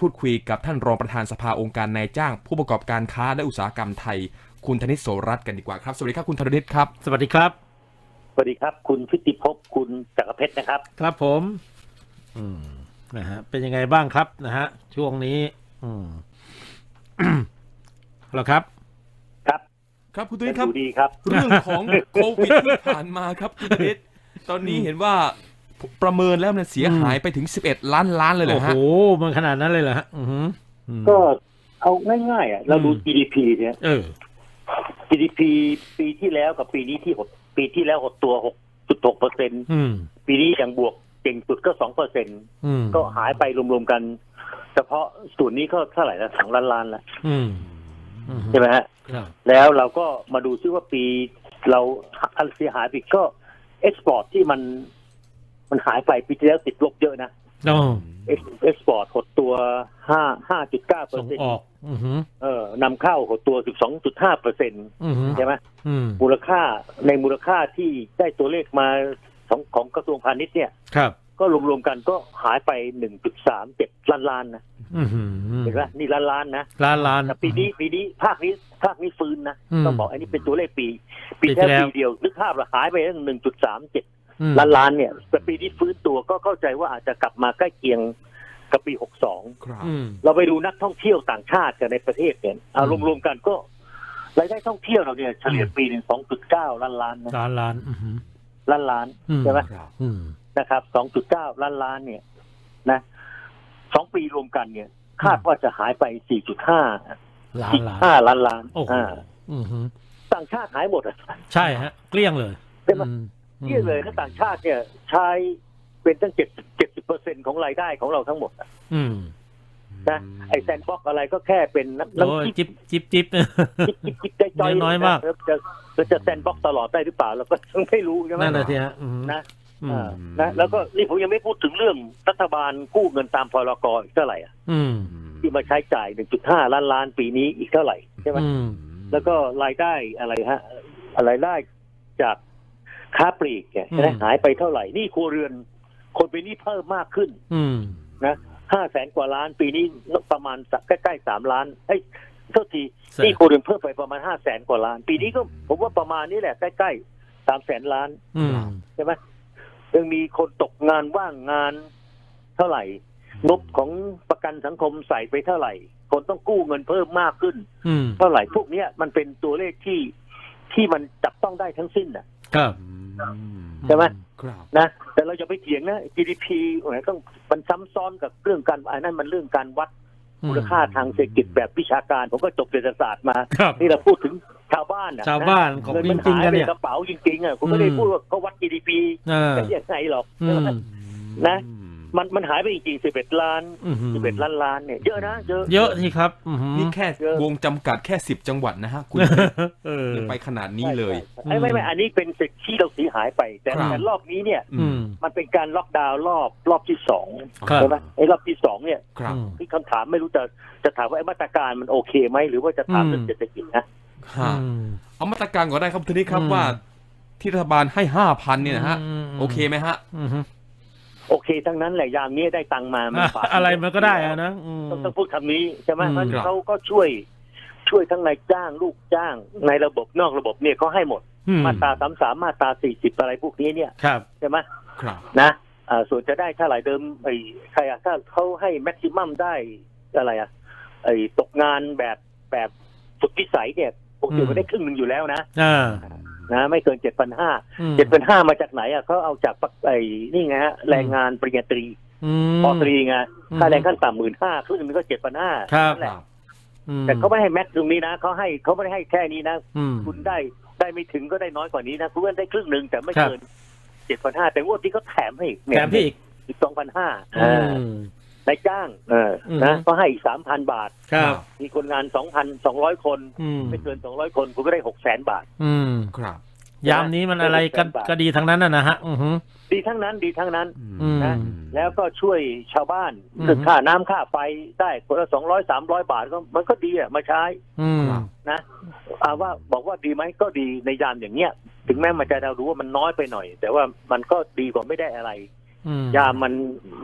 พูดคุยกับท่านรองประธานสภาองค์การนายจ้าง ผู้ประกอบการค้าและอุตสาหกรรมไทย คุณธนิตโสรัตน์กันดีกว่าครับ สวัสดีครับคุณธนิตครับ สวัสดีครับ สวัสดีครับ คุณพิติภพคุณจักรเพชรนะครับ ครับผม อืมนะฮะเป็นยังไงบ้างครับนะฮะช่วงนี้ อืมเหรอครับครับครับคุณธนิตครับดูดีครับเรื่องของโควิดที่ผ่านมาครับคุณธนิตตอนนี้เห็นว่า ประเมินแล้วเนี่ยเสียหายไปถึง 11 ล้านล้านเลยเหรโอ้อโหฮะมันขนาดนั้นเลยเหรอฮะอือหืออืมก็เอาง่ายๆอะเราดูอืม GDP เนี่ยเออ GDP ปีที่แล้วกับปีนี้ที่หดปีที่แล้วหดตัว 6.6เปอร์เซ็นอืมปีนี้ยังบวกเก่งสุดก็ 2 เปอร์เซ็นอืมก็หายไปรวมๆกัน เฉพาะส่วนนี้ก็เท่าไหร่ละสองล้านล้านละอืมอืมใช่ไหมฮะครับแล้วเราก็มาดูซิว่าปีเราเสียหายไปก็เอ็กซ์พอร์ตที่มัน มันหายไปปีที่แล้วติดลบเยอะนะโอ้เอ็กซ์พอร์ตหดตัวห้าห้าจุดเก้าเปอส่ร์งเซ็นออกอือหือเออนำเข้าหดตัวสิบสองจุดห้าเปอร์เซ็นอือหือใช่ไหมอืมมูลค่าในมูลค่าที่ได้ตัวเลขมาของของกระทรวงพาณิชย์เนี่ยครับก็รวมๆกันก็หายไปหนึ่งจุดสามเจ็ดล้านล้านนะอือหือเห็นไหมนี่ล้านล้านนะล้านล้านแต่ปีนี้ปีนี้ภาคนี้ภาคนี้ฟื้นนะอืมต้องบอกอันนี้เป็นตัวเลขปี ปีปีที่แค่แล้วปีเดียวนึกภาพละหายไปตั้งหนึ่งจุดสามเจ็ดอืม ล้านล้านเนี่ยแต่ปีนี้ฟื้นตัวก็เข้าใจว่าอาจจะกลับมาใกล้เคียงกับปีหกสองครับอืมเราไปดูนักท่องเที่ยวต่างชาติกันในประเทศเนี่ยเอาอืมรวมๆกันก็รายได้ท่องเที่ยวเราเนี่ยเฉลี่ยปีหนึ่งสองจุดเก้าล้านล้านนะล้านล้านอือหือล้านล้านอืมใช่ไหมครับอืมนะครับสองจุดเก้าล้านล้านเนี่ย นะสองปีรวมกันเนี่ย คาดว่าจะหายไปสี่จุดห้าล้านสี่ล้านห้าล้านล้านโอ้โหอ่าอือหือต่างชาติหายหมดอะใช่ฮะ เกลี้ยงเลยใช่ไหม อืมเที่ยเลยถ้าต่างชาติเนี่ย ใช้เป็นตั้งเจ็ดเจ็ดสิบเปอร์เซ็นของรายได้ของเราทั้งหมดอะอืมนะไอแซนบ็อกอะไรก็แค่เป็นน้ำโอ้ยน้ำจิ๊บจิบจิบจิบจิ๊บจิ๊บจิ๊บได้จอยน้อยมากแล้วจะแล้วจะแซนบ็อกตลอดได้หรือเปล่าเราก็ยังไม่รู้ใช่ไหมนั่นแหละทีฮะอืมนะอืมอ่านะแล้วก็นี่ผมยังไม่พูดถึงเรื่องรัฐบาลกู้เงินตามพรกอีกเท่าไหร่อะอืมที่มาใช้จ่าย 1.5 ล้านล้านปีนี้อีกเท่าไหร่ใช่ไหมอืมแล้วก็รายได้อะไรฮะอะไรได้จาก ค้าปลีกเนี่ยอืมนะหายไปเท่าไหร่นี่ครัวเรือน คนเป็นหนี้เพิ่มมากขึ้น อืมนะห้าแสนกว่าล้านปีนี้ประมาณสักใกล้ๆสามล้านเอ้ยโทษทีแสนหนี่ครัวเรือนเพิ่มไปประมาณห้าแสนกว่าล้าน ปีนี้ก็ผมว่าประมาณนี้แหละใกล้ๆสามแสนล้านอืมใช่ไหมยังมีคนตกงานว่างงานเท่าไหร่งบของประกันสังคมใส่ไปเท่าไหร่ คนต้องกู้เงินเพิ่มมากขึ้นอืมเท่าไหร่พวกเนี้ยมันเป็นตัวเลขที่ที่มันจับต้องได้ทั้งสิ้นน่ะ ครับ ใช่ไหมครับนะแต่เราอย่าไปเถียงนะ GDP อะไรต้องมันซ้ำซ้อนกับเรื่องการอันนั้นมันเรื่องการวัดมูลค่าทางเศรษฐกิจแบบวิชาการ ผมก็จบเศรษฐศาสตร์มาครับนี่เราพูดถึงชาวบ้านน่ะชาวบ้านของเงินจมันริงหาๆยกันไปเนี่ยกระเป๋าจริงๆอะผมไม่ได้อืมพูดว่าเขาวัด GDP เออกันยังไงหรอกอืมนะ มันมันหายไปจริงๆสิบเอ็ดล้านอืมสิบเอ็ดล้านล้านเนี่ยเยอะนะเยอะเยอะที่ครับอืมนี่แค่เยอะวงจำกัดแค่10จังหวัดนะฮะคุณเออยังไปขนาดนี้เลยใช่ใช่ไม่ไม่ไม่อันนี้เป็นสิทธิ์ที่เราเสียหายไป แต่ครับแต่รอบนี้เนี่ยอืมมันเป็นการล็อกดาวน์รอบรอบที่สองครับใช่ไหมไอ้รอบที่สองเนี่ยครับอืมที่คำถามไม่รู้จะจะถามว่าไอ้มาตรการมันโอเคไหมหรือว่าจะถามเรื่องอืมเศรษฐกิจนะฮะอืมเอามาตรการก่อนได้ครับทีนี้ครับอืมว่าที่รัฐบาลให้ห้าพันเนี่ยนะฮะมโอเคไหมฮะอืม โอเค ทั้งนั้นแหละยามนี้ได้ตังค์มามันอะฝากอะไรมันก็ได้อะนะอืมต้องต้องพูดคำนี้ใช่ไหมอืมมันครับเขาก็ช่วยช่วยทั้งนายจ้างลูกจ้าง ในระบบนอกระบบเนี่ยเขาให้หมดอืมาตราสามสามมาตราสี่สิบอะไรพวกนี้เนี่ยครับใช่ไหมครับนะอ่าส่วนจะได้เท่าไหร่เดิมไอ้ใครอะถ้าเขาให้แม็กซิมัมได้อะไรอะไอ้ตกงานแบบแบบสุดวิสัยเนี่ย ปกติมันได้ครึ่งหนึ่งอยู่แล้วนะอ่านะไม่เกินเจ็ดพันห้าอืมเจ็ดพันห้ามาจากไหนอะเขาเอาจากปักไอ้นี่ไงฮะแรงงานปริญญาตรีอืมปอตรีไงอืมค่าแรงขั้นต่ำหมื่นห้าครึ่งหนึงก็เจ็ดพันห้าครับแหละอืมแต่เขาไม่ให้แม็กซ์ตรงนี้นะเขาให้เขาไม่ได้ให้แค่นี้นะอืมคุณได้ได้ไม่ถึงก็ได้น้อยกว่านี้นะคุณได้ครึ่งหนึ่งแต่ไม่ครับเกินเจ็ดพันห้าแต่งวดที่เขาแถมให้อีกแถมพี่อีกอีกสองพันห้าอืม นายจ้างเอออมนะก็ให้อีกสามพันบาทครับมีคนงานสองพันสองร้อยคนอืมไม่เกินสองร้อยคนคุณก็ได้หกแสนบาท อืมครับ ยามนี้มันอะไรกันได้หกแสนบาทก็ดีทั้งนั้นน่ะนะฮะอือหือดีทั้งนั้นดีทั้งนั้นอืมนะแล้วก็ช่วยชาวบ้านอืมเรื่องค่าน้ำค่าไฟได้คนละสองร้อยสามร้อยบาทก็มันก็ดีอะมาใช้อืมครับนะอาว่าบอกว่าดีไหมก็ดีในยามอย่างเงี้ย ถึงแม้มันจะเรารู้ว่ามันน้อยไปหน่อย แต่ว่ามันก็ดีกว่าไม่ได้อะไรอืม ยามมัน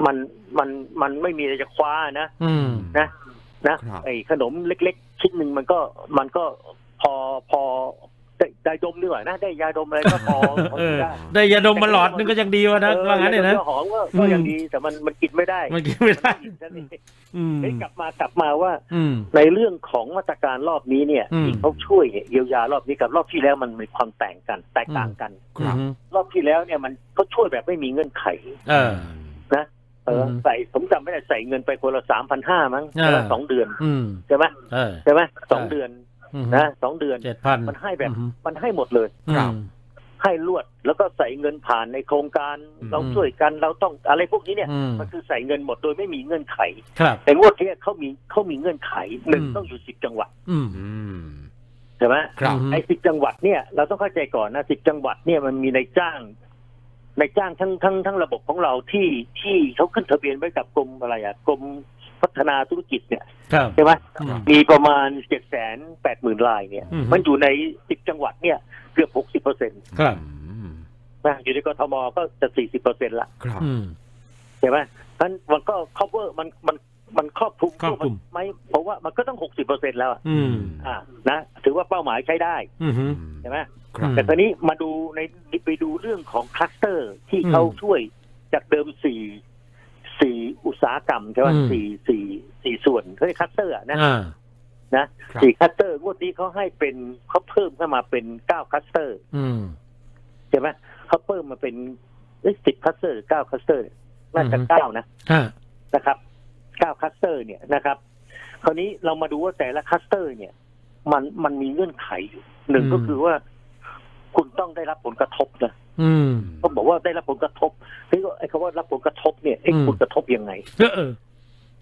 มันมันมันไม่มีอะไรจะคว้านะอืมนะนะครับไอ้ขนมเล็ก ๆ ชิ้นหนึ่งมันก็มันก็พอพอ ได้ได้ดมดีกว่านะได้ยาดมอะไรก็พอพอเออได้ได้ยาดมมาหลอดนึงก็ยังดีวะนะออว่างั้นเนี่ยนะยาดมหอมก็ก็ยังดีแต่มันมันกินไม่ได้มันกินไม่ได้ นนั่นเองอืมเฮ้ยกลับมากลับมาว่า อืม ในเรื่องของมาตรการรอบนี้เนี่ยอืม ที่เขาช่วยเยียวยารอบนี้กับรอบที่แล้วมันมีความแตกกัน แตกต่างกัน ครับ อืมรอบที่แล้วเนี่ยมันเขาช่วยแบบไม่มีเงื่อนไข เออนะเอออมใส่ผมจำไม่ได้ใส่เงินไปคนละสามพันห้ามั้งอ่า คนละสองเดือนอืม ใช่ไหมเออ ใช่ไหมสองใช่เดือนอืม นะสองเดือนเจ็ดพันมันให้แบบอืมมันให้หมดเลยครับให้ลวดแล้วก็ใส่เงินผ่านในโครงการอืมเราช่วยกันเราต้องอะไรพวกนี้เนี่ยอืมมันคือใส่เงินหมดโดยไม่มีเงื่อนไขครับแต่งวดเนี้ยเขามีเขามีเงื่อนไขหนึ่งอืมต้องอยู่สิบจังหวัดอืมอืมใช่ไหมครับอืมไอ้สิบจังหวัดเนี่ยเราต้องเข้าใจก่อนนะสิบจังหวัดเนี่ยมันมีในายจ้างในายจ้างทั้งทั้งทั้งระบบของเราที่ที่เขาขึ้นทะเบียนไว้กับกรมอะไรอะกรม พัฒนาธุรกิจเนี่ยครับใช่ไหมอืมมีประมาณเจ็ดแสนแปดหมื่นรายเนี่ยอืมมันอยู่ในสิบจังหวัดเนี่ยเกือบหกสิบเปอร์เซ็นต์ครับอืมนะอยู่ในกทมก็จะสี่สิบเปอร์เซ็นต์ละครับอืมใช่ไหมนั้นมันก็ cover มันมันมันครอบคลุมครอบคลุมไหมเพราะว่ามันก็ต้องหกสิบเปอร์เซ็นต์แล้วอะอืมอ่านะถือว่าเป้าหมายใช้ได้อืมใช่ไหมครับแต่ตอนนี้มาดูในไปดูเรื่องของคลัสเตอร์ที่อืมเขาช่วยจากเดิมสี่ สี่อุตสาหกรรมใช่ไหมอืม สี่สี่สี่ส่วนเขาเรียกคลัสเตอร์อะนะอ่าครับสี่คลัสเตอร์งวดนี้เขาให้เป็นเขาเพิ่มเข้ามาเป็นเก้าคลัสเตอร์อืม ใช่ไหมเขาเพิ่มมาเป็นสิบคลัสเตอร์เก้าคลัสเตอร์น่าจะอืมเก้านะ อ่า นะครับเก้าคลัสเตอร์เนี่ยนะครับ คราวนี้เรามาดูว่าแต่ละคลัสเตอร์เนี่ย มันมันมีเงื่อนไขอยู่หนึ่งก็คือว่า คุณต้องได้รับผลกระทบนะ อืมเขาบอกว่าได้รับผลกระทบเฮ้ยไอ้คำว่ารับผลกระทบเนี่ยเอ้อืมผลกระทบยังไงเออเออ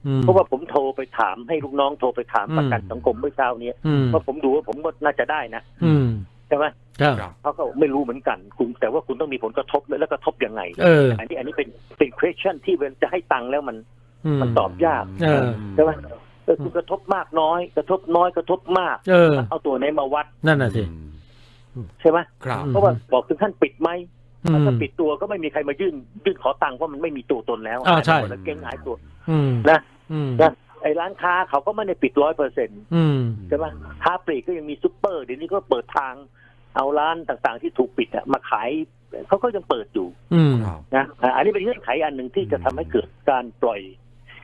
อืมเพราะว่าผมโทรไปถามให้ลูกน้องโทรไปถามอืมประกันสังคมเมื่อเช้าเนี้ยอืมว่าผมดูว่าผมก็น่าจะได้นะอืมใช่ไหมครับครับเขาก็ไม่รู้เหมือนกันคุณแต่ว่าคุณต้องมีผลกระทบแล้วกระทบยังไงเอออันนี้อันนี้เป็นเป็น question ที่เวลาจะให้ตังค์แล้วมันอืมมันตอบยากเออใช่ไหมเออคุณกระทบมากน้อย กระทบน้อยกระทบมากเออเอาตัวไหนมาวัดนั่นน่ะสิ ใช่ไหมครับอืมเพราะว่าบอกถึงขั้นปิดไหมอืมถ้าปิดตัวก็ไม่มีใครมายื่นยื่นขอตังค์เพราะมันไม่มีตัวตนแล้วอ่าใช่หายไปหมดแล้วเก่งหายตัวอืมนะอืมนะไอ้ร้านค้าเขาก็ไม่ได้ปิดร้อยเปอร์เซ็นต์อืมใช่ไหมค้าปลีกก็ยังมีซุปเปอร์เดี๋ยวนี้ก็เปิดทางเอาร้านต่างๆที่ถูกปิดอะมาขายเขาก็ยังเปิดอยู่อืมครับนะอ่าอันนี้เป็นเงื่อนไขอันหนึ่งที่จะทำให้เกิดการปล่อย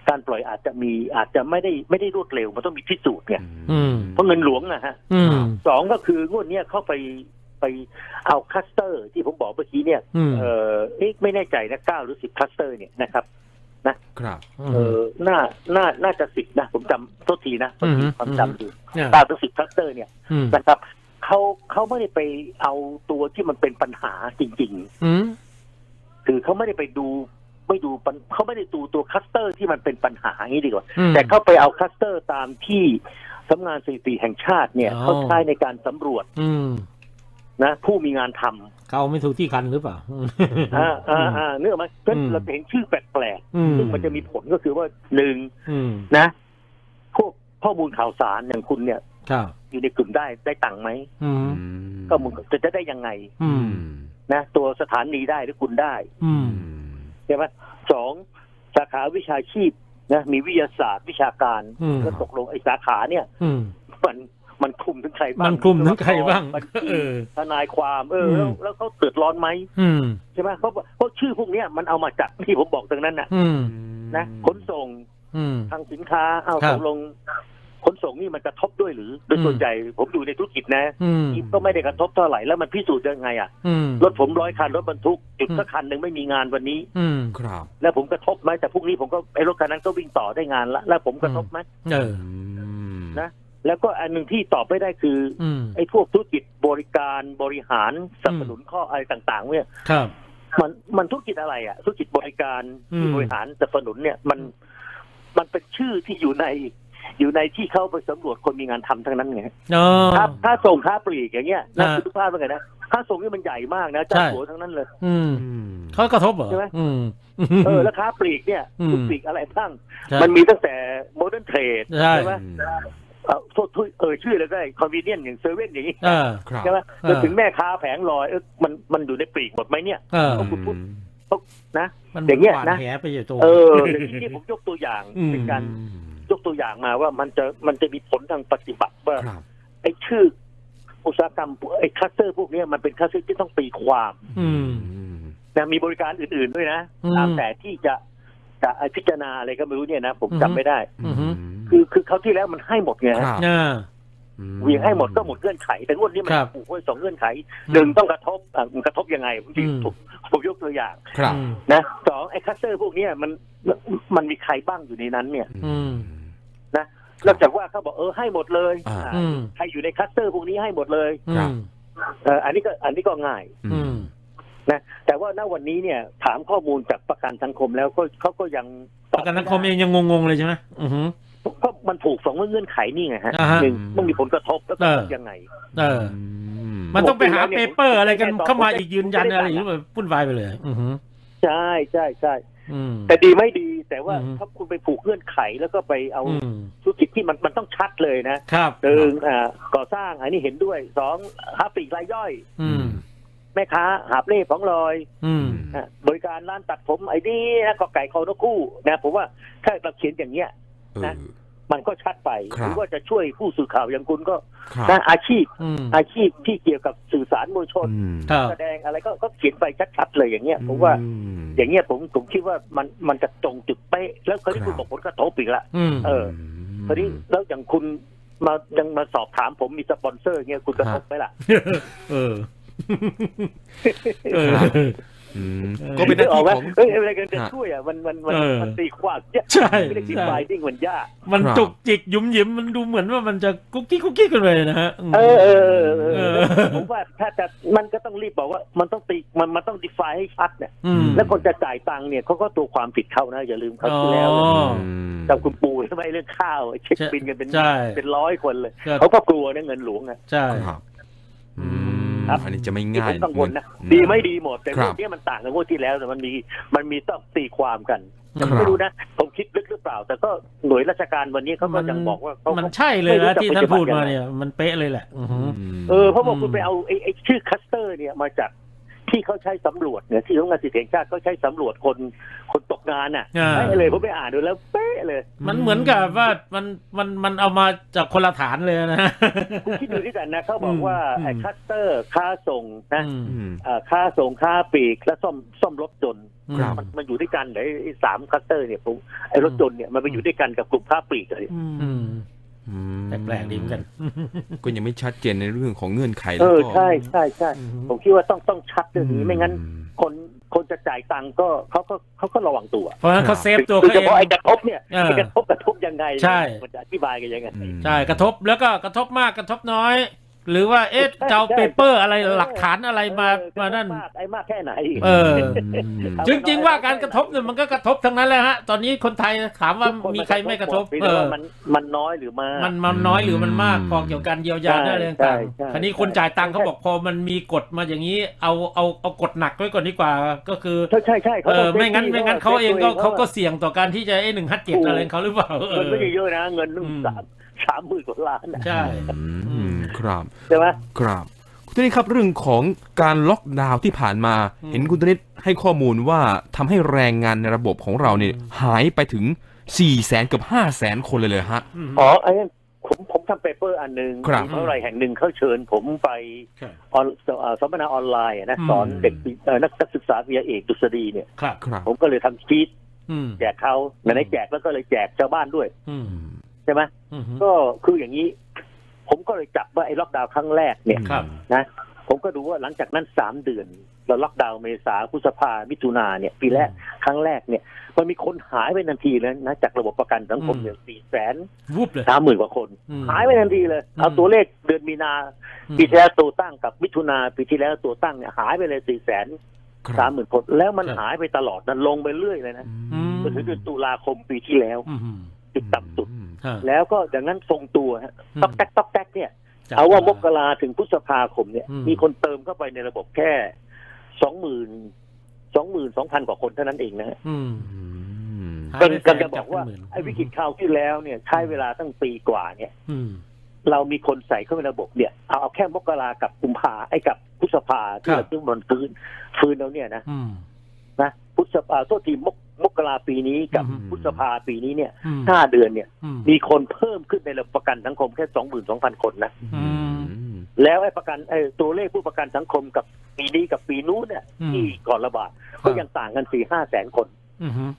การปล่อยอาจจะมีอาจจะไม่ได้ไม่ได้รวดเร็วมันต้องมีพิสูจน์เนี่ยอืมเพราะเงินหลวงนะฮะอืมสองก็คืองวดเนี้ยเข้าไปไปเอาคลัสเตอร์ ที่ผมบอกเมื่อกี้เนี่ยอืมเออเอ๊ะไม่แน่ใจนะเก้าหรือสิบคลัสเตอร์เนี่ยนะครับครับเออน่าน่าน่าจะสิบนะ ผมจำโทษทีนะโทษทีอืมความจำดูเนี่ยเก้าหรือสิบคลัสเตอร์เนี่ยอืมนะครับเขาเขาไม่ได้ไปเอาตัวที่มันเป็นปัญหาจริงอืมๆคือเขาไม่ได้ไปดู ไม่ดูปัญเขาไม่ได้ดูตัวคลัสเตอร์ที่มันเป็นปัญหาอย่างนี้ดีกว่าอืมแต่เขาไปเอาคลัสเตอร์ตามที่สำนักงานสถิติแห่งชาติเนี่ยอ๋อเขาใช้ในการสำรวจอืมนะ ผู้มีงานทำเขาไม่ถูกที่คันหรือเปล่าอ่าอ่าอ่าเนื้ออกไหมเพราะฉะอืนั้นมเราจะเห็นชื่อแปลกอืมๆซึ่งมันจะมีผลก็คือว่าหนึ่งอืมนะพวกข้อมูลข่าวสารอย่างคุณเนี่ยครับอยู่ในกลุ่มได้ได้ตังค์ไหมอืมก็มึงจะจะได้ยังไงอืมนะตัวสถานีได้หรือคุณได้ อืม ใช่ไหมสองสาขาวิชาชีพนะมีวิทยาศาสตร์วิชาการอืมก็ตกลงไอ้สาขาเนี่ยอืมมันมันคลุมถึงใครบ้าง มันคลุมถึงใครบ้างบัญชีเออทนายความเอออืแล้มวแล้วเขาเดือดร้อนไหมอืมใช่ไหมเพราะเพราะชื่อพวกเนี้ยมันเอามาจากที่ผมบอกตรงนั้นน่ะอืมนะขนส่งอืมทางสินค้าเอาครัตบกลงข นส่งนี่มันกระทบด้วยหรือ โดยอืมส่วนใหญ่ผมอยู่ในธุรกิจนะอืมก็ไม่ได้กระทบเท่าไหร่แล้วมันพิสูจน์ยังไงอะอืมรถผมร้อยคันรถบรรทุกจุดอืมสักคันหนึ่งไม่มีงานวันนี้ อืมครับ แล้วผมกระทบไหมแต่พรุ่งนี้ผมก็ไอ้รถคันนั้นก็วิ่งต่อได้งานละแล้วผมกระทบไหมเออนะแล้วก็อันหนึ่งที่ตอบไม่ได้คือออืมไอ้พวกธุรกิจบริการบริหารสนับสนุนข้ออะไรต่าง ๆ เนี่ยครับมันมันธุรกิจอะไรอะธุรกิจบริการอืมที่บริหารสนับสนุนเนี่ยมันมันเป็นชื่อที่อยู่ใน อยู่ในที่เขาไปสำรวจคนมีงานทำทั้งนั้นไงอ๋อถ้าถ้าส่งค้าปลีกอย่างเงี้ยนะอ่าคุณทุกภาพเป็นไงนะค้าส่งนี่มันใหญ่มากนะเจ้าใช่หัวทั้งนั้นเลยอืม เขากระทบเหรอใช่ไหม อืม เออแล้วค้าปลีกเนี่ยอืม คุณปลีกอะไรบ้าง ใช่ มันมีตั้งแต่โมเดิร์นเทรดใช่ ไหมเออโทษโทษเออชื่อเลยก็ได้คอนเวเนียนอย่างเซเว่นอย่างนี้เออ ครับใช่ไหมเออจนถึงแม่ค้าแผงลอยเออมันมันอยู่ในปลีกหมดไหมเนี่ย เออเอาคุณพูด นะ มันอย่างเงี้ยหวานนะ แหไปอยู่ตัว เอออย่างที่ผมยกตัวอย่างอืม เป็นการ ยกตัวอย่างมาว่ามันจะมันจะมีผลทางปฏิบัติว่าครับไอ้ชื่อ อุตสาหกรรมไอ้คลัสเตอร์พวกเนี้ยมันเป็นคลัสเตอร์ที่ต้องตีความอืมนะมีบริการอื่น ๆด้วยนะอืมตามแต่ที่จะจะพิจารณาอะไรก็ไม่รู้เนี่ยนะผมอืมจำไม่ได้อือฮึคือคือเขาวที่แล้วมันให้หมดไงคฮะรับอ่าเหวียงให้หมดก็หมดเงื่อนไข แต่งวดนี้มันครับผูกไว้สองเงื่อนไขหนึ่งต้องกระทบอะมันกระทบยังไงผมอืมผมผมยกตัวอย่างครับอืมนะสองไอ้คลัสเตอร์พวกเนี้ยมันมันมีใครบ้างอยู่ในนั้นเนี่ยอืม นอกจากว่าเขาบอกเออให้หมดเลยอ่าอ่า อืมใครอยู่ในคลัสเตอร์พวกนี้ให้หมดเลยอืครับมเอออันนี้ก็อันนี้ก็ง่ายอืมนะแต่ว่าณวันนี้เนี่ยถามข้อมูลจากประกันสังคมแล้วก็เขาก็ยังตปอบระกันสังคมไได้เองยังงงๆเลยใช่ไหมอือฮึเพราะมันผูกสองเงื่อนไขนี่ไงฮะอ่าฮะหนึ่งต้องมีผลกระทบแล้วก็เออ ยังไง เออ มันต้องไปหาเปเปอร์อะไรกันเข้ามาอีกยืนยันอะไรอย่างนี้แบบวุ่นวายไปเลย อือฮึ ใช่ใช่ใช่อืม แต่ดีไม่ดีแต่ว่าอืม ถ้าคุณไปผูกเงื่อนไขแล้วก็ไปเอาอืมธุรกิจที่มันมันต้องชัดเลยนะครับหนึ่งอ่าก่อสร้างอันนี้เห็นด้วยสองหาปลีกรายย่อย อืม แม่ค้าหาบเล่ของลอยอืมอะบริการร้านตัดผมไอ้นี่นะก็ไก่คอนกคู่นะผมว่าถ้าเราเขียนอย่างเงี้ย เออนะ มันก็ชัดไปครับหรือว่าจะช่วยผู้สื่อข่าวอย่างคุณก็ครับนะอาชีพอืมอาชีพที่เกี่ยวกับสื่อสารมวลชนอืมครับแสดงอะไรก็ก็เขียนไปชัดๆเลยอย่างเงี้ยผมว่าอืมอย่างเงี้ยผมผมคิดว่ามันมันจะตรงจุดเป๊ะแล้วคราวนี้ครับคุณบอกผลกระทบอีกละอืมเออคราวนี้แล้วอย่างคุณมายังมาสอบถามผมมีสปอนเซอร์เงี้ยคุณกระทบไหมล่ะ เออเอออืมก็เป็นหน้าออที่กไหมของ เฮ้ยอะไรกันจะฮะช่วยอะมันมันมันเออ มันตีความยากใช่ไม่ได้คิดใช่ไฟดิ้งมันยากมันครับจุกจิกหยุมหยิมมันดูเหมือนว่ามันจะกุ๊กกิ๊กกุ๊กกิ๊กกันเลยนะฮะม เออเออเออเออเอเอออผมว่าถ้าจะมันก็ต้องรีบบอกว่า มันต้องตีมันมันต้องดีไฟให้ชัดเนี่ยอืมแล้วคนจะจ่ายตังค์เนี่ยเขาก็ตัวความผิดเขานะอย่าลืมเขาวที่แล้วอ๋อ จำคุณปูใช่ไหมเรื่องข้าวเช็คบินกันเป็นใช่ เป็นร้อยคนเลยก็เขาก็กลัวนะเงินหลวงอะ ใช่ ครับอืม ครับอันนี้จะไม่ที่ง่าผยมกังวลนะอืดีไม่ดีหมดแต่ครัเรื่บองนี้มันต่างกับงวดที่แล้วแต่มันมีมันมีต้องตีความกันครับไม่รู้นะผมคิดลึกหรือเปล่า แต่ก็หน่วยราชการวันนี้เขาก็ยังบอกว่าเขามันใช่เลยไม่รู้นะจะที่ท่านพูดปฏิบัมาติยังไงเนี่ยมันเป๊ะเลยแหละอือฮึมเออเพราะว่าอืมคุณไปเอาไอ้ไอ้ชื่อคัสเตอร์เนี่ยมาจาก ที่เขาใช้สำรวจเนี่ยที่สำนักงานสิทธิแห่งชาติเขาใช้สำรวจคนคนตกงานน่ะอ่าเป๊ะเลยผมไปอ่านดูแล้วเป๊ะเลยมันเหมือนกับว่ามันมันมันเอามาจากคนละฐานเลยนะ คุณคิดดูด้วยกันนะเขาบอกว่าอืม ไอ้คัสเตอร์ค่าส่งนะอืม อืม เอ่อค่าส่งค่าปลีกและซ่อมซ่อมรถยนต์ครับ มันมันอยู่ด้วยกันเลยไอ้สามคัสเตอร์เนี่ยผมไอ้รถยนต์เนี่ยมันไปอยู่ด้วยกันกับกลุ่มค่าปลีกเลย อืมอืม แปลกๆดีเหมือนกัน ก็ยังไม่ชัดเจนในเรื่องของเงื่อนไขเอแล้วอก็ใช่ใช่ใช่อืมผมคิดว่าต้องต้องชัดเรื่องนี้ไม่งั้นอืมคนคนจะจ่ายตังค์ก็เขาก็เขาก็ระวังตัว เพราะฉะนั้นเขาเซฟตัวโดยเขาเฉเองพาะไอ้กระทบเนี่ยเออไอ้กระทบกระทบยังไงใช่มันจะอธิบายกันยังไงอืมใช่กระทบแล้วก็กระทบมากกระทบน้อย หรือว่าเอ๊ะใช่จะเอาใช่เปเปอร์อะไรหลักฐานอะไรมาเออมานั่นกระทบมากไอ้มากแค่ไหนเออเอาจริง ๆ ว่าการกระทบเนี่ยมันก็กระทบทั้งนั้นแหละฮะ ตอนนี้คนไทยถามว่าทุกนมีใครไม่กระทบเพียงเอแต่อว่ามันมันน้อยหรือมาก มันมันน้อยหรือมันมากอืมพอเกี่ยวกับการเยียวยาใช่ได้อะไรใช่ต่างใช่ๆคราวนี้คนจ่ายตังค์เขาบอกพอมันมีกฎมาอย่างนี้ เอาเอาเอากฎหนักไว้ก่อนดีกว่า ก็คือใช่ใช่ใช่เออไม่งั้นไม่งั้นเขาเองก็เขาก็เเสี่ยงต่อการที่จะไอ้หนึ่งห้าเจ็ดอะไรของเขาหรือเปล่าเองินอไม่ได้เยอะนะเงินนึงอืมสามสามหมื่นกว่าล้านนะใช่อืม ครับใช่ไหมครับ คุณธนิตครับเรื่องของการล็อกดาวน์ที่ผ่านมาอืมเห็นคุณธนิตให้ข้อมูลว่าทำให้แรงงานในระบบของเราเนี่ยหายไปถึง4ี่แสนกับห้าแสนคนเลยเลยฮะมอ๋อไอ้นั่นผมผมทำเปเปอร์อันหนึ่งครับเท่าไหรแห่งหนึ่งเขาเชิญผมไปครับออนเอ่อสัมมนาออนไลน์อะนะอืมสอนเด็กเอ่อนักศึกษาวิทยาเอกดุษฎีเนี่ยครับครับผมก็เลยทำชีตอืมแจกเขาไหนๆแจกแล้วก็เลยแจกชาวบ้านด้วยอืมใช่ไหมอืมก็คืออย่างนี้ผม ก็เลยจับว่าไอ้ล็อกดาวน์ครั้งแรกเนี่ยครับ นะผมก็ดูว่าหลังจากนั้นสามเดือนเราล็อกดาวน์เมษาพฤษภามิถุนาเนี่ย ปีแรกครั้งแรกเนี่ย มันมีคนหายไปทันทีเลยนะจากระบบประกันสังคมเนี่ยสี่แสนวูบเลยสามหมื่นกว่าคน อืม หายไปทันทีเลย เอาอืมตัวเลขเดือนมีนาอืม ปีที่แล้วตัวตั้งกับมิถุนาปีที่แล้วตัวตั้งเนี่ยหายไปเลยสี่แสนคสารัมบหมื่นคนแล้วมันครับ หายไปตลอดนะลงไปเรื่อยเลยนะอืม จนถึงเดือนตุลาคมปีที่แล้ว อืม จุดต่ำสุดฮะแล้วก็อย่างนั้นทรงตัวฮะอืมต๊อกแต๊กต๊อกแต๊กเนี่ยจับเอาว่ามกราถึงพฤษภาคมเนี่ยอืมมีคนเติมเข้าไปในระบบแค่สองหมื่นสองหมื่นสองพันกว่าคนเท่านั้นเองนะฮะอืมอืมหายเป็นไปแสกันนจะบอกว่าจับเป็นหมื่นไอ้วิกฤตคราวที่แล้วเนี่ยใช้เวลาตั้งปีกว่าเนี่ยอืมเรามีคนใส่เข้าไปในระบบเนี่ยเอาเอาแค่มกรากับกุมภาไอ้กับพฤษภาที่ครับเราเพิ่งมันฟื้นฟื้นแล้วเนี่ยนะอืมนะพุทธภาโทษทีมก มกราปีนี้กับอืม พฤษภาปีนี้เนี่ยอืมห้าเดือนเนี่ย อืมมีคนเพิ่มขึ้นในระบบประกันสังคมแค่สองหมื่นสองพันคนนะ อืม แล้วไอ้ประกันไอ้ตัวเลขผู้ประกันสังคมกับปีนี้กับปีนู้นเนี่ยอืมที่ก่อนระบาดก็ยังต่างกันสี่ห้าแสนคน อืม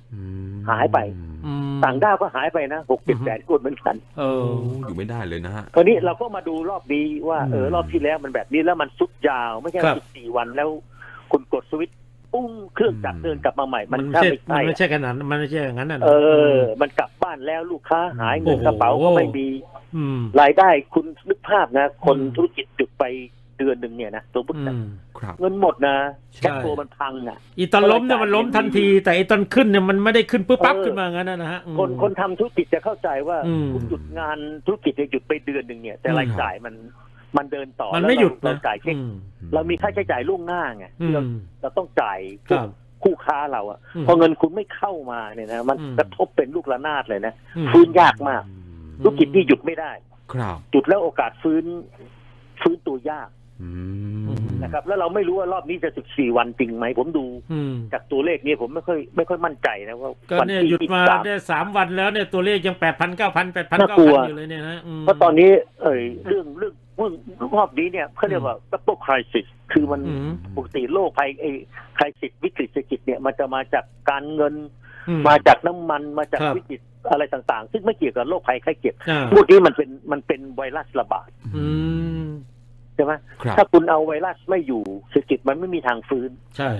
หายไป อืมต่างด้าวก็หายไปนะหกเจ็ดแสนคนเหมือนกันเอโอ้อ อยู่ไม่ได้เลยนะฮะ คราวนี้เราก็มาดูรอบนี้ว่าเอออืมรอบที่แล้วมันแบบนี้แล้วมันซุดยาวไม่ใช่ครับ สิบสี่วันแล้ว คุณกดสวิตช์ ปุ้งเครื่องจักรเดินกลับมาใหม่ มัมันนไม่ถ้าใช่ไม่มันใช่ไม่ใช่ขนาดนั้นมันไม่ใช่อย่างนั้นน่ะนะเออ มันกลับบ้านแล้วลูกค้าหายเงินโอ้โหกระเป๋าก็ไม่มีอืมรายได้คุณนึกภาพนะ คนอืมธุรกิจจุดไปเดือนหนึ่งเนี่ยนะตัวพุทธอืมครับเงินหมดนะใช่แค่ตัวมันพังอะอีตอนล้มเนี่ยมันล้มทันที แต่อีตอนขึ้นเนี่ยมันไม่ได้ขึ้นปุ๊บปั๊บขึ้นมางั้นนะนะฮะอืมคนคนทำธุรกิจจะเข้าใจว่าอืมคุณหยุดงานธุรกิจจะหยุดไปเดือนหนึ่งเนี่ยแต่อืมรายจ่ายมัน มันเดินต่อมันแล้วไม่หยุดเรานะจ่ายเช็คอืมเรามีค่าใช้จ่ายล่วงหน้าไงอืที่เรามเราต้องจ่ายครับคู่ค้าเราอะอืมพอเงินคุณไม่เข้ามาเนี่ยนะมันอืมกระทบเป็นลูกระนาดเลยนะอืมฟื้นยากมากธุรกิจนี่หยุดไม่ได้ครับหยุดแล้วโอกาสฟื้นฟื้นตัวยากอืมนะครับ แล้วเราไม่รู้ว่ารอบนี้จะ14วันจริงไหมผมดูอืมจากตัวเลขนี้ผมไม่ค่อยไม่ค่อยมั่นใจนะว่าก็วัเนี่ยที่หยุดมา23ได้สามวันแล้วเนี่ยตัวเลขยังแปดพันเก้าพันแปดพันน่าเก้ากลัพัวนอยู่เลยเนี่ยนะมเพราะตอนนี้เอ่ยเรื่องเรื่องเรื่องรอบนี้เนี่ยเขาเรียกว่า double crisis คือมันอืมปกติโลกภัยไอ้คริสิสวิกฤตเศรษฐกิจเนี่ยมันจะมาจากการเงินอืมาจากน้ำมันมาจากครับวิกฤตอะไรต่างๆ ซึ่งไม่เกี่ยวกับโรคภัยไข้เจ็บอ่าพวกนี้มันเป็นมันเป็นไวรัสระบาดอืมใช่ไหมครับถ้าคุณเอาไวรัสไม่อยู่เศรษฐกิจมันไม่มีทางฟื้น ใช่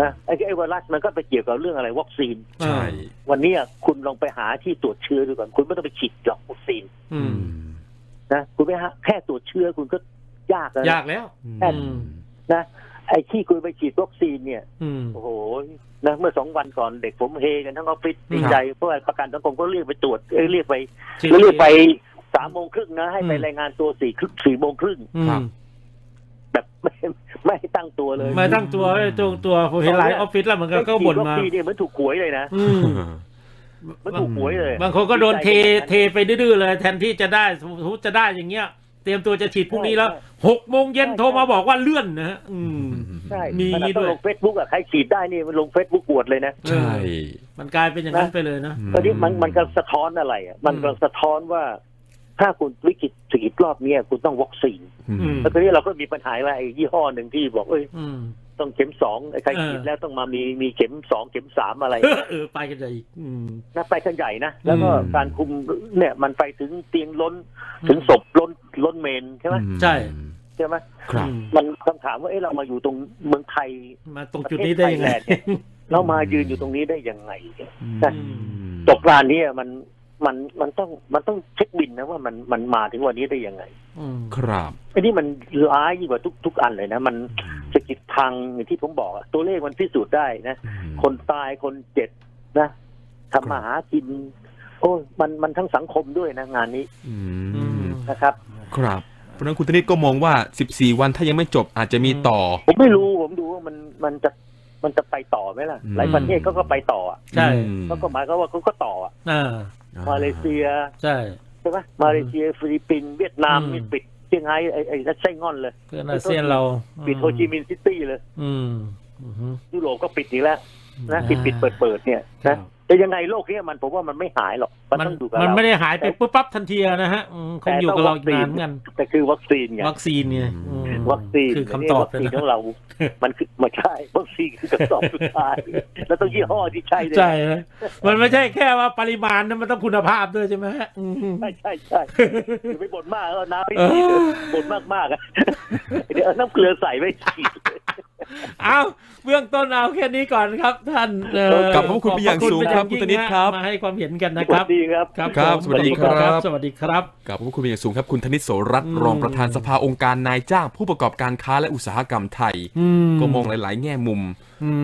นะไอ้ไอ้ไวรัสมันก็ไปเกี่ยวกับเรื่องอะไรวัคซีนใช่วันนี้อะคุณลองไปหาที่ตรวจเชื้อดูก่อนคุณไม่ต้องไปฉีดหรอกวัคซีน อืม นะคุณไปหาแค่ตรวจเชื้อคุณก็ยากแล้วนะยากแล้วแค่อืมนะไอ้ที่คุณไปฉีดวัคซีนเนี่ยอืมโอ้โหนะเมื่อสองวันก่อนเด็กผมเฮกันทั้งออฟฟิศดีใจเพราะว่าประกันสังคมก็เรียกไปตรวจเอ้ยเรียกไปแล้วเรียกไปสามโมงครึ่งนะ ให้ไปอืมรายงานตัวสี่ครึ่งสี่โมงครึ่งอืมครับแบบไม่ไม่ให้ตั้งตัวเลยมาตั้งตัวไอ้ตรงตัวผมเห็นหลายออฟฟิศแล้วเหมือนกันก็บ่นมาไฉีดวัคซีนเนี่ยเหมือนถูกหวยเลยนะอื มเหมันถูกหวยเลยบางคนก็โดนเทเทไปดื้อๆเลย แทนที่จะได้สมมติจะได้อย่างเงี้ย เตรียมตัวจะฉีดพรุ่งนี้แล้วหกโมงเย็นโทรมาบอกว่าเลื่อนนะฮะอืมใช่มีขนาดด้ต้อวยงลงเฟซบุ๊กอะใครฉีดได้นี่มันลงเฟซบุ๊กอวดเลยนะใช่มันกลายเป็นอย่างนั้นไปเลยนะตอนนี้มันมันก็สะท้อนอะไรอะมันก็สะท้อนว่าถ้าคุณวิกฤตเศรษฐกิจรอบเนี้ยคุณต้องวัคซีนอืมแล้วตอนนี้เราก็มีปัญหาว่าไอ้ยี่ห้อหนึ่งที่บอกเอ้ยอืม ต้องเข็มสองไอ้ใครเออฉีดแล้วต้องมามีมีเข็มสองเข็มสามอะไรเออไปกันใหญ่อีกอืมนะไปกันใหญ่นะแล้วก็อืมการคุมเนี่ยมันไปถึงเตียงล้น ถึงศพล้นล้นเมนใช่ไหมใช่ใช่ไหมครับอืมมันคำถามว่าเอ๊ะเรามาอยู่ตรงเมืองไทยมาตรงจุดนี้ได้ยังไงประเทศไทยแลนด์เนี่ยเรามายืนอยู่ตรงนี้ได้ยังไงอืมตกรานนี้มัน มันมันต้องมันต้องเช็คบินนะว่ามันมันมาถึงวันนี้ได้ยังไงอืมครับอันนี้มันร้ายยิ่งกว่าทุกทุกอันเลยนะ มันเศรษฐกิจพังอย่างที่ผมบอกอะตัวเลขมันพิสูจน์ได้นะ คนตายคนเจ็บนะทำมาหากิน โอ้ยมันมันทั้งสังคมด้วยนะงานนี้อือืมมนะครับ ครับเพราะฉะนั้นคุณธนิตก็มองว่า 14 วันถ้ายังไม่จบอาจจะมีต่อ ผมไม่รู้ผมดูว่ามันมันจะมันจะไปต่อไหมล่ะอืมหลายประเทศเขาก็ไปต่ออะใช่เขาก็หมายก็ว่าเขาก็ต่ออะอ่า มาเลเซีย ใช่ใช่ไหมมาเลเซียฟิลิปปินส์เวียดนามอืมนี่ปิดเชียงไฮ้ไอ้ไอ้ไส้งอนเลยเพื่อนอาเซียนเราปิดโฮจิมินห์ซิตี้เลย อืมอืมอืมยุโรปก็ปิดอีกแล้วนะปิดปิดเปิดเปิดเนี่ยครันะบแต่ยังไงโลกเนี้มันผมว่ามันไม่หายหรอก มันมันต้องอยู่กับมันเราไม่ได้หายไปปุ๊บปั๊บทันทีนะฮะอืมคงอยู่กับเราอีกนานเหมือนกันแต่คือวัคซีนไงวัคซีนเนี่ยอืม วัคซีนคือคำตอบวัคซีนเลยขอนะงเรา มันคือไม่ใช่วัคซีนคือคำตอบสุดท้าย แล้วต้องยี่ห้อที่ใช่ด้วยใช่นะมันไม่ใช่แค่ว่าปริมาณนะมันต้องคุณภาพด้วยใช่ไหมฮะอืมใช่ใช่ใช่อย่าไปบ่นมากแล้วน้ำไม่เอฉีดอบ่นมากมากๆอะเดี๋ยวเอาน้ำเกลือใส่ไม่ฉีด เอาเบื้องต้นเอาแค่นี้ก่อนครับ ท่านเอ่อขอบพระคุณเป็นอย่างสูงครับขอคุณธนิตครับ มาให้ความเห็นกันนะสควัรัสบดีครับครับครับผมสวัสดีครับ สวัสดีครับกับขอบคุณเป็นอย่างสูงครับคุณธนิตโสรัตน์อืมรองประธานสภาองค์การนายจ้างผู้ประกอบการค้าและอุตสาหกรรมไทยอืมก็มองหลาย ๆ แง่มุม